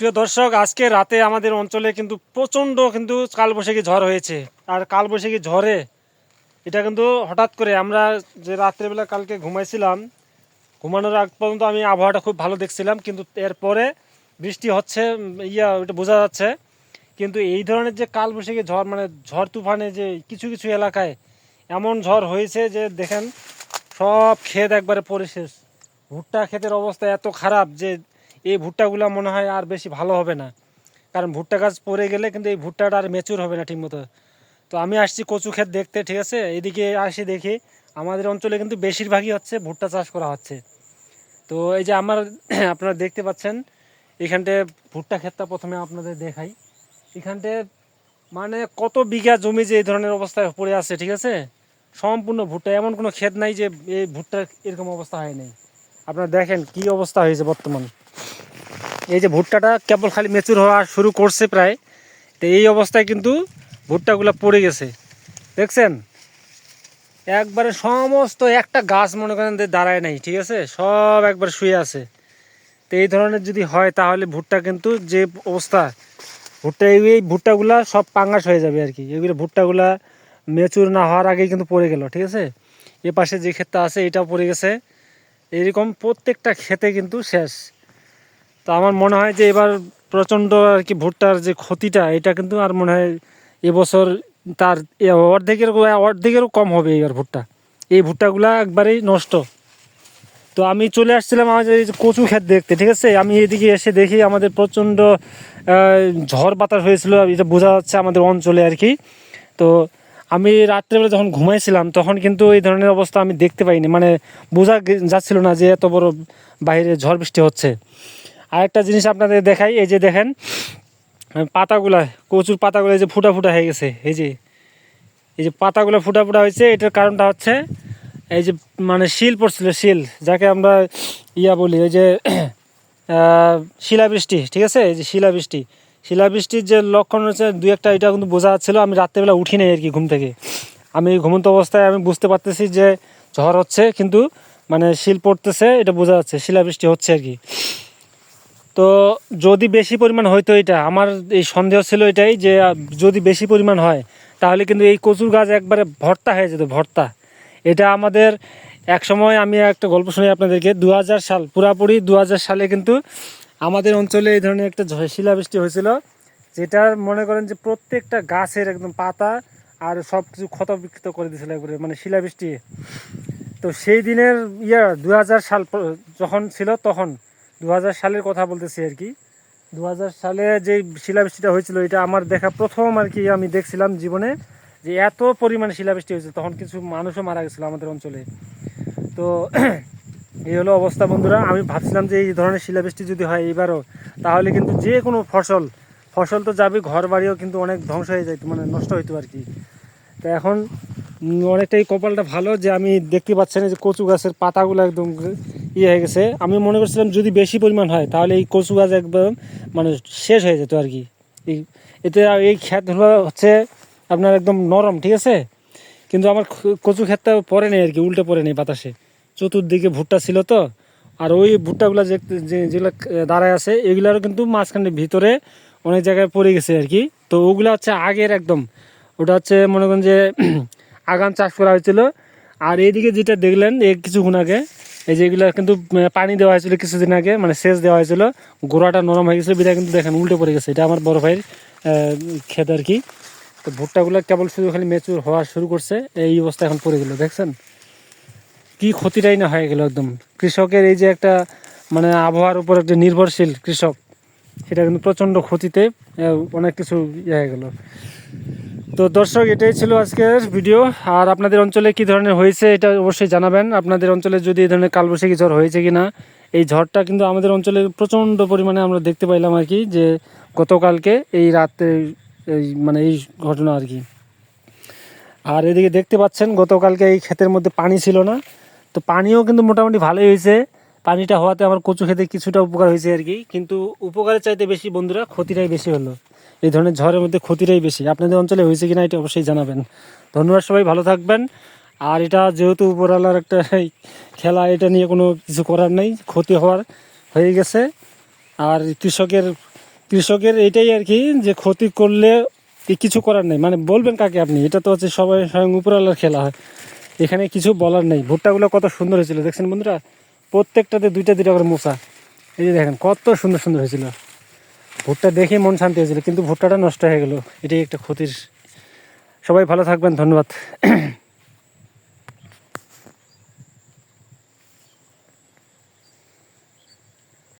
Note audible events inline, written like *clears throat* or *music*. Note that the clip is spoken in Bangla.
প্রিয় দর্শক, আজকে রাতে আমাদের অঞ্চলে কিন্তু প্রচণ্ড কিন্তু কালবৈশাখী ঝড় হয়েছে। আর কালবৈশাখী ঝড়ে এটা কিন্তু হঠাৎ করে আমরা যে রাত্রেবেলা কালকে ঘুমাইছিলাম, ঘুমানোর আগ পর্যন্ত আমি আবহাওয়াটা খুব ভালো দেখছিলাম, কিন্তু এরপরে বৃষ্টি হচ্ছে ইয়া ওটা বোঝা যাচ্ছে। কিন্তু এই ধরনের যে কালবৈশাখী ঝড় মানে ঝড় তুফানে যে কিছু কিছু এলাকায় এমন ঝড় হয়েছে যে দেখেন, সব ক্ষেত একবারে পড়ে শেষ ভুট্টা ক্ষেতের অবস্থা এত খারাপ যে এই ভুট্টাগুলো মনে হয় আর বেশি ভালো হবে না। কারণ ভুট্টা গাছ পড়ে গেলে কিন্তু এই ভুট্টাটা আর মেচুর হবে না ঠিকমতো। তো আমি আসছি কচু ক্ষেত দেখতে, ঠিক আছে? এদিকে আসি দেখি। আমাদের অঞ্চলে কিন্তু বেশিরভাগই হচ্ছে ভুট্টা চাষ করা হচ্ছে। তো এই যে আমার *clears throat* আপনারা দেখতে পাচ্ছেন এখানটায় ভুট্টা ক্ষেতটা প্রথমে আপনাদের দেখাই। এখানটায় মানে কত বিঘা জমি যে এই ধরনের অবস্থায় পড়ে আছে, ঠিক আছে? সম্পূর্ণ ভুট্টা, এমন কোনো ক্ষেত নাই যে এই ভুট্টা এরকম অবস্থা হয় নাই আপনারা দেখেন কি অবস্থা হয়েছে বর্তমান। এই যে ভুট্টাটা কেবল খালি মেচুর হওয়া শুরু করছে প্রায়, তো এই অবস্থায় কিন্তু ভুট্টাগুলো পড়ে গেছে। দেখছেন? একবারে সমস্ত একটা গাছ মনে করেন দাঁড়ায় নাই, ঠিক আছে? সব একবার শুয়ে আছে। তো এই ধরনের যদি হয় তাহলে ভুট্টা কিন্তু যে অবস্থা, ভুট্টা এই ভুট্টাগুলা সব পাঙ্গাস হয়ে যাবে আর কি। এগুলো ভুট্টাগুলা মেচুর না হওয়ার আগেই কিন্তু পড়ে গেল, ঠিক আছে? এ পাশে যে ক্ষেতটা আছে এটাও পড়ে গেছে। এরকম প্রত্যেকটা ক্ষেতে কিন্তু শেষ। তো আমার মনে হয় যে এবার প্রচণ্ড আর কি ভুট্টার যে ক্ষতিটা, এটা কিন্তু আর মনে হয় এবছর তার অর্ধেকের অর্ধেকেরও কম হবে এবার ভুট্টা। এই ভুট্টাগুলা একবারেই নষ্ট। তো আমি চলে আসছিলাম আমাদের এই যে কচু ক্ষেত দেখতে, ঠিক আছে? আমি এদিকে এসে দেখি আমাদের প্রচণ্ড ঝড় বাতাস হয়েছিল, এটা বোঝা যাচ্ছে আমাদের অঞ্চলে আর কি। তো আমি রাত্রেবেলা যখন ঘুমাইছিলাম, তখন কিন্তু এই ধরনের অবস্থা আমি দেখতে পাইনি। মানে বোঝা যাচ্ছিল না যে এত বড় বাইরে ঝড় বৃষ্টি হচ্ছে। আরেকটা জিনিস আপনাদের দেখাই, এই যে দেখেন, পাতাগুলা, কচুর পাতাগুলো এই যে ফুটা ফুটা হয়ে গেছে, এই যে এই যে পাতাগুলো ফুটা ফুটা হয়েছে, এটার কারণটা হচ্ছে এই যে মানে শিল পড়ছিল, শিল, যাকে আমরা ইয়া বলি ওই যে শিলাবৃষ্টি, ঠিক আছে? এই যে শিলাবৃষ্টি, শিলাবৃষ্টির যে লক্ষণ হচ্ছে দু একটা এটা কিন্তু বোঝা যাচ্ছিল, আমি রাত্রেবেলা উঠি নাই আর কি ঘুম থেকে। আমি ঘুমন্ত অবস্থায় আমি বুঝতে পারতেছি যে ঝড় হচ্ছে, কিন্তু মানে শিল পড়তেছে, এটা বোঝা যাচ্ছে, শিলাবৃষ্টি হচ্ছে আর কি। তো যদি বেশি পরিমাণ হয়তো এটা, আমার এই সন্দেহ ছিল এটাই যে যদি বেশি পরিমাণ হয়, তাহলে কিন্তু এই কচুর গাছ একবারে ভর্তা হয়ে যেত, ভর্তা। এটা আমাদের এক সময় আমি একটা গল্প শুনি আপনাদেরকে দু হাজার সাল, পুরাপুরি দু হাজার সালে কিন্তু আমাদের অঞ্চলে এই ধরনের একটা শিলাবৃষ্টি হয়েছিল, যেটা মনে করেন যে প্রত্যেকটা গাছের একদম পাতা আর সব কিছু ক্ষত বিক্ষত করে দিয়েছিল একবারে মানে শিলাবৃষ্টি। তো সেই দিনের ইয়া দু সাল যখন ছিল তখন দু হাজার সালের কথা বলতেছি আর কি। দু হাজার সালে যে শিলাবৃষ্টিটা হয়েছিল, এটা আমার দেখা প্রথম আর কি আমি দেখছিলাম জীবনে যে এত পরিমাণে শিলাবৃষ্টি হয়েছে তখন কিছু মানুষও মারা গেছিল আমাদের অঞ্চলে। তো *clears throat* এই হলো অবস্থা বন্ধুরা। আমি ভাবছিলাম যে এই ধরনের শিলাবৃষ্টি যদি হয় এবারও তাহলে কিন্তু যে কোনো ফসল ফসল তো যাবে, ঘর বাড়িও কিন্তু অনেক ধ্বংস হয়ে যেত মানে নষ্ট হইতো আর কি। তো এখন অনেকটাই কপালটা ভালো যে আমি দেখতে পাচ্ছেন এই যে কচু গাছের পাতাগুলো একদম ইয়ে হয়ে গেছে। আমি মনে করছিলাম যদি বেশি পরিমাণ হয়, তাহলে এই কচু গাছ একদম মানে শেষ হয়ে যেত আর কি এতে এই ক্ষেতগুলো হচ্ছে আপনার একদম নরম, ঠিক আছে? কিন্তু আমার কচু ক্ষেতটা পরে নেই আর কি উল্টে পড়ে নেই বাতাসে। চতুর্দিকে ভুট্টা ছিল তো, আর ওই ভুট্টাগুলো যে যেগুলো দাঁড়ায় আছে, এগুলারও কিন্তু মাঝখানে ভিতরে অনেক জায়গায় পড়ে গেছে আর কি তো ওগুলো হচ্ছে আগের একদম। ওটা হচ্ছে মনে করেন যে, *clears throat* আগাম চাষ করা হয়েছিল। আর এইদিকে যেটা দেখলেন এই কিছুক্ষণ আগে এই যে এগুলো কিন্তু পানি দেওয়া হয়েছিল কিছুদিন আগে মানে সেচ দেওয়া হয়েছিল। গোড়াটা নরম হয়ে গেছিল বিটা কিন্তু দেখেন উল্টে পড়ে গেছে। এটা আমার বড় ভাইয়ের ক্ষেত আর কি। তো ভুট্টাগুলো কেবল শুধু খালি মেচুর হওয়া শুরু করছে, এই অবস্থা এখন পড়ে গেল, দেখছেন? কি ক্ষতিটাই না হয়ে গেল একদম। কৃষকের এই যে একটা মানে আবহাওয়ার উপর একটা নির্ভরশীল কৃষক সেটা কিন্তু প্রচণ্ড ক্ষতিতে অনেক কিছু ইয়ে হয়ে গেল। তো দর্শক, এটাই ছিল আজকের ভিডিও আর আপনাদের অঞ্চলে কি ধরনের হয়েছে, এটা অবশ্যই জানাবেন। আপনাদের অঞ্চলে যদি এই ধরনের কালবৈশাখী ঝড় হয়েছে কি না এই ঝড়টা কিন্তু আমাদের অঞ্চলে প্রচণ্ড পরিমাণে আমরা দেখতে পাইলাম আর কি, যে গতকালকে এই রাতে এই মানে এই ঘটনা আর কি। আর এদিকে দেখতে পাচ্ছেন, গতকালকে এই ক্ষেতের মধ্যে পানি ছিল না। তো পানিও কিন্তু মোটামুটি ভালোই হয়েছে। পানিটা হওয়াতে আমার কচু খেতে কিছুটা উপকার হয়েছে আর কি। কিন্তু উপকারের চাইতে বেশি বন্ধুরা ক্ষতিটাই বেশি হলো। এই ধরনের ঝড়ের মধ্যে ক্ষতিটাই বেশি। আপনাদের অঞ্চলে হয়েছে কিনা এটা অবশ্যই জানাবেন। ধন্যবাদ সবাই, ভালো থাকবেন। আর এটা যেহেতু উপরওয়ালার একটা খেলা, এটা নিয়ে কোনো কিছু করার নেই, ক্ষতি হওয়ার হয়ে গেছে। আর কৃষকের কৃষকের এইটাই আর কি যে ক্ষতি করলে কিছু করার নেই। মানে বলবেন কাকে আপনি? এটা তো হচ্ছে সবাই স্বয়ং উপরওয়ালার খেলা হয়। এখানে কিছু বলার নেই। ভুট্টাগুলো কত সুন্দর হয়েছিল। দেখছেন বন্ধুরা? প্রত্যেকটাতে দুইটা দুইটা করে মোচা। এই যে দেখেন, কত সুন্দর সুন্দর হয়েছিল। ভুট্টা দেখে মন শান্তি হয়েছিল, কিন্তু ভুট্টাটা নষ্ট হয়ে গেল। এটাই একটা ক্ষতির। সবাই ভালো থাকবেন, ধন্যবাদ।